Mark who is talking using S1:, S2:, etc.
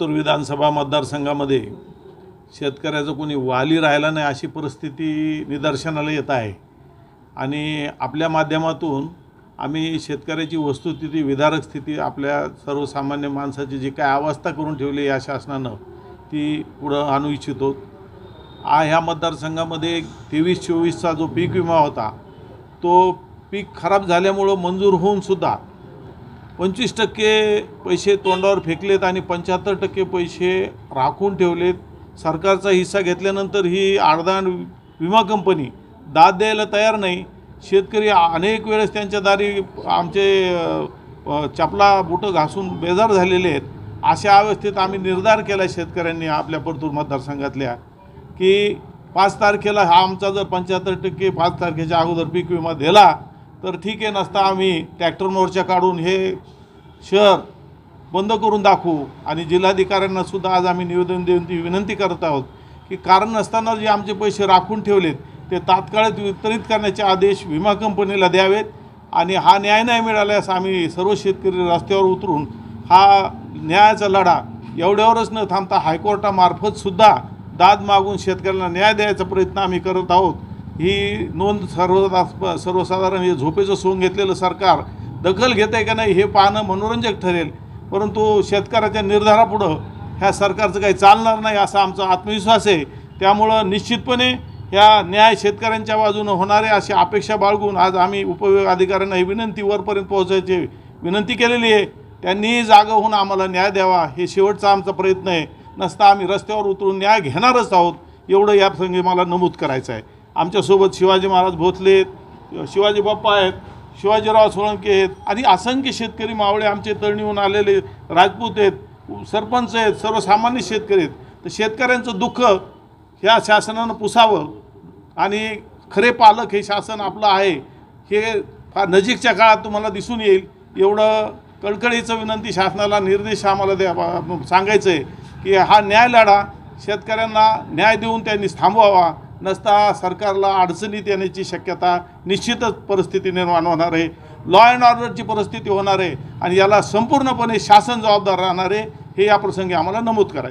S1: उत्तर विधानसभा मतदारसंघामध्ये शेतकऱ्याचं कोणी वाली राहिला नाही अशी परिस्थिती निदर्शनाला येत आहे. आणि आपल्या माध्यमातून आम्ही शेतकऱ्याची वस्तुस्थिती विदारक स्थिती आपल्या सर्वसामान्य माणसाची जी काय अवस्था करून ठेवली या शासनानं ती पुढं आणू इच्छितो. आ ह्या मतदारसंघामध्ये तेवीस चोवीसचा जो पीक विमा होता तो पीक खराब झाल्यामुळं मंजूर होऊनसुद्धा पंचवीस टक्के पैसे तोंडावर फेकलेत आणि पंच्याहत्तर टक्के पैसे राखून ठेवलेत. सरकारचा हिस्सा घेतल्यानंतर ही आडदान विमा कंपनी दाद द्यायला तयार नाही. शेतकरी अनेक वेळेस त्यांच्या दारी आमचे चपला बुटं घासून बेजार झालेले आहेत. अशा अवस्थेत आम्ही निर्धार केला शेतकऱ्यांनी आपल्या परतूर मतदारसंघातल्या की पाच तारखेला हा आमचा जर पंच्याहत्तर टक्के पाच तारखेच्या अगोदर पीक विमा दिला तर ठीक आहे नसता आम्ही ट्रॅक्टर मोर्चा काढून हे शहर बंद करून दाखवू. आणि जिल्हाधिकाऱ्यांना सुद्धा आज आम्ही निवेदन देऊन ती विनंती करत आहोत की कारण नसताना जे आमचे पैसे राखून ठेवलेत ते तात्काळ वितरित करण्याचे आदेश विमा कंपनीला द्यावेत. आणि हा न्याय नाही मिळाल्यास आम्ही सर्व शेतकरी रस्त्यावर उतरून हा न्यायाचा लढा एवढ्यावरच न थांबता हायकोर्टामार्फतसुद्धा दाद मागून शेतकऱ्यांना न्याय द्यायचा प्रयत्न आम्ही करत आहोत. ही नोंद सर्व सर्वसाधारण हे झोपेचं सोंग घेतलेलं सरकार दखल घेत आहे का नाही हे पाहणं मनोरंजक ठरेल. परंतु शेतकऱ्याच्या निर्धारापुढं ह्या सरकारचं काही चालणार नाही असा आमचा आत्मविश्वास आहे. त्यामुळं निश्चितपणे ह्या न्याय शेतकऱ्यांच्या बाजूनं होणारे अशी अपेक्षा बाळगून आज आम्ही उपविभाग अधिकाऱ्यांना ही विनंती वरपर्यंत पोहोचायची विनंती केलेली आहे. त्यांनी जागा होऊन आम्हाला न्याय द्यावा हे शेवटचा आमचा प्रयत्न आहे. नसता आम्ही रस्त्यावर उतरून न्याय घेणारच आहोत. एवढं या प्रसंगी मला नमूद करायचं आहे. आमच्यासोबत शिवाजी महाराज भोसले आहेत शिवाजी बाप्पा आहेत शिवाजीराव सोळंके आहेत आणि असंख्य शेतकरी मावळे आमचे तळणीहून आलेले राजपूत आहेत सरपंच आहेत सर्वसामान्य शेतकरी आहेत. तर शेतकऱ्यांचं दुःख ह्या शासनानं पुसावं आणि खरे पालक हे शासन आपलं आहे हे फार नजीकच्या काळात तुम्हाला दिसून येईल. एवढं कळकळीचं विनंती शासनाला निर्देश आम्हाला द्या सांगायचं आहे की हा न्याय लढा शेतकऱ्यांना न्याय देऊन त्यांनी थांबवावा. नसता सरकारला अडचणीत येण्याची शक्यता निश्चितच परिस्थिती निर्माण होणार आहे. लॉ अँड ऑर्डरची परिस्थिती होणार आहे आणि याला संपूर्णपणे शासन जबाबदार राहणार आहे हे या प्रसंगी आम्हाला नमूद करायचं